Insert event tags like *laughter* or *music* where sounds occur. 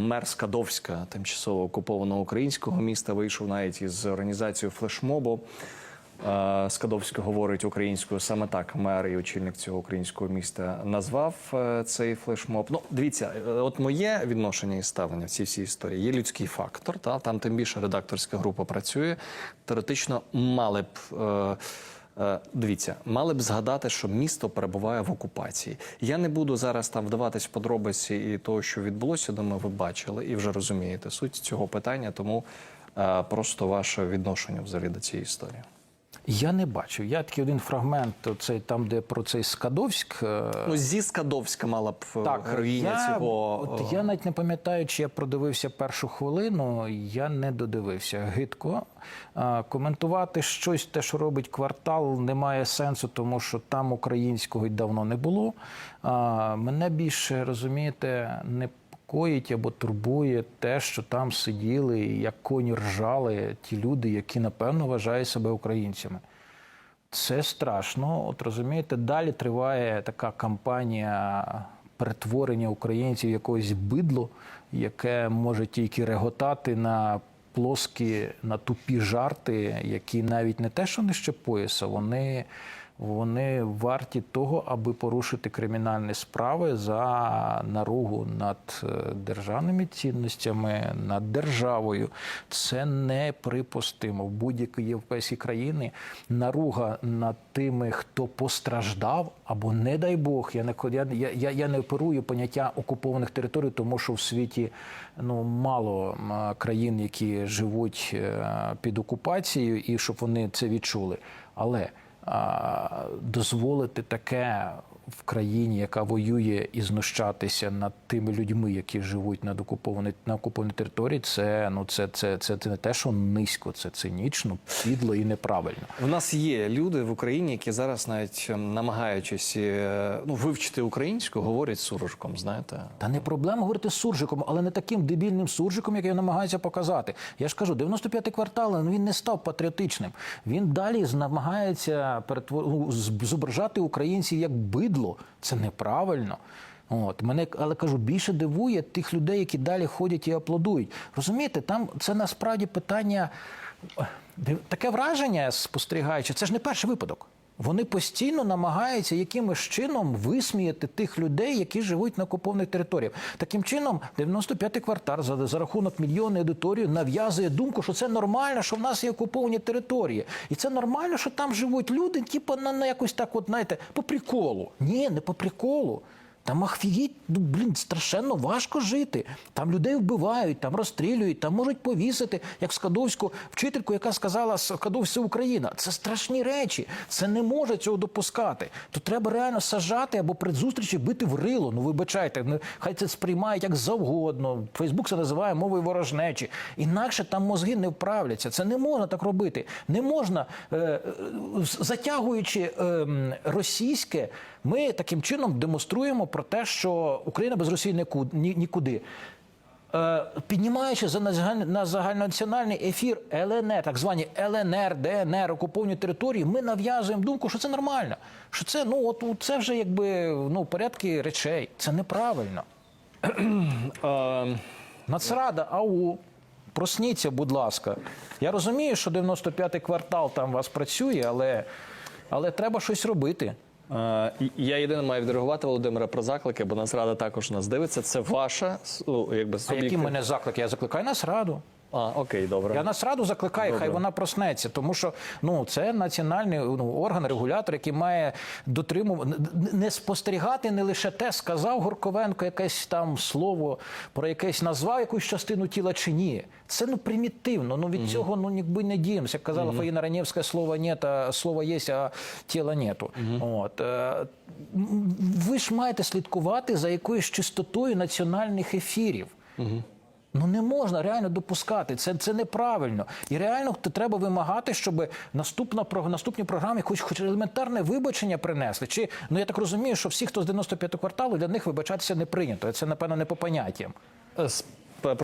Мер Скадовська, тимчасово окупованого українського міста, вийшов навіть із організацією флешмобу. Е, Скадовський говорить українською саме так. Мер і очільник цього українського міста назвав е, цей флешмоб. Ну, дивіться, е, от моє відношення і ставлення в цій всій історії є людський фактор. Та там тим більше редакторська група працює. Теоретично мали б. е, Дивіться, мали б згадати, що місто перебуває в окупації. Я не буду зараз там вдаватись в подробиці і того, що відбулося. Думаю, ви бачили і вже розумієте суть цього питання. Тому е, просто ваше відношення взагалі до цієї історії. Я не бачив. Я такий один фрагмент, оцей там, де про цей Скадовськ. е, Ну зі Скадовська мала б е, героїня я, цього. От е, я навіть не пам'ятаю, чи я продивився першу хвилину. Я не додивився. Гидко коментувати щось, те, що робить квартал, немає сенсу, тому що там українського й давно не було. Мене більше розумієте, непокоїть або турбує те, що там сиділи як коні ржали ті люди, які напевно вважають себе українцями. Це страшно. От розумієте, далі триває така кампанія перетворення українців в якогось бидло, яке може тільки реготати на плоскі, на тупі жарти, які навіть не те, що нижче пояса, вони. Вони варті того, аби порушити кримінальні справи за наругу над е, державними цінностями, над державою. Це неприпустимо. В будь-якій європейській країні наруга над тими, хто постраждав, або не дай Бог, я не я, я, я не оперую поняття окупованих територій, тому що в світі ну мало країн, які живуть е, під окупацією, і щоб вони це відчули. Але дозволити таке в країні, яка воює і знущатися над тими людьми, які живуть над окупованій на окупованій території, це ну це, це, це, це не те, що низько, це цинічно, підло і неправильно. В нас є люди в Україні, які зараз навіть ем, намагаючись е, ну, вивчити українську, говорять суржиком, знаєте. Та не проблема говорити з суржиком, але не таким дебільним суржиком, як я намагаюся показати. Я ж кажу, 95-й квартал ну, він не став патріотичним. Він далі намагається перетвор... ну, зображати українців як бидло. Це неправильно. От мене, але кажу, більше дивує тих людей, які далі ходять і аплодують. Розумієте, там це насправді питання. Таке враження, спостерігаючи, це ж не перший випадок. Вони постійно намагаються якимось чином висміяти тих людей, які живуть на окупованих територіях. Таким чином, 95-й квартал за, за рахунок мільйонної аудиторії нав'язує думку, що це нормально, що в нас є окуповані території. І це нормально, що там живуть люди, типу, на, на якось так, от, знаєте, по приколу. Ні, не по приколу. Там ахфігіть, ну блін, страшенно важко жити. Там людей вбивають, там розстрілюють, там можуть повісити, як Скадовську вчительку, яка сказала Скадовська Україна. Це страшні речі. Це не може цього допускати. То треба реально сажати або при зустрічі бити в рило. Ну вибачайте, ну хай це сприймають як завгодно. Фейсбук це називає мовою ворожнечі. Інакше там мозги не вправляться. Це не можна так робити. Не можна, е, е, затягуючи е, російське, ми таким чином демонструємо про те, що Україна без Росії нікуди. Е, Піднімаючи за на загальнонаціональний ефір ЛНР, так звані ЛНР, ДНР, окуповані території, ми нав'язуємо думку, що це нормально. Що це ну от це вже якби ну порядки речей. Це неправильно. *clears throat* Нацрада, ау, просніться, будь ласка. Я розумію, що 95-й квартал там у вас працює, але, але треба щось робити. Я єдине маю відреагувати Володимира про заклики, бо Нацрада також нас дивиться. Це ваша ну, якби А які в мене заклики? Я закликаю Нацраду. А, окей, добре. Я Нацраду закликаю, хай вона проснеться, тому що ну це національний ну, орган, регулятор, який має дотримувати не спостерігати не лише те, сказав Горковенко якесь там слово про якесь назвав якусь частину тіла чи ні. Це ну примітивно. Ну від цього ну ніби не діємося. Як казала Фаїна Ранєвська, слова нет, а слово є, а тіла нету. От е, ви ж маєте слідкувати за якоюсь чистотою національних ефірів. Ну не можна реально допускати. Це, це неправильно. І реально треба вимагати, щоб наступна наступні програми хоч хоч елементарне вибачення принесли. Чи ну я так розумію, що всі, хто з 95 кварталу, для них вибачатися не прийнято. Це напевно не по поняттям. Е,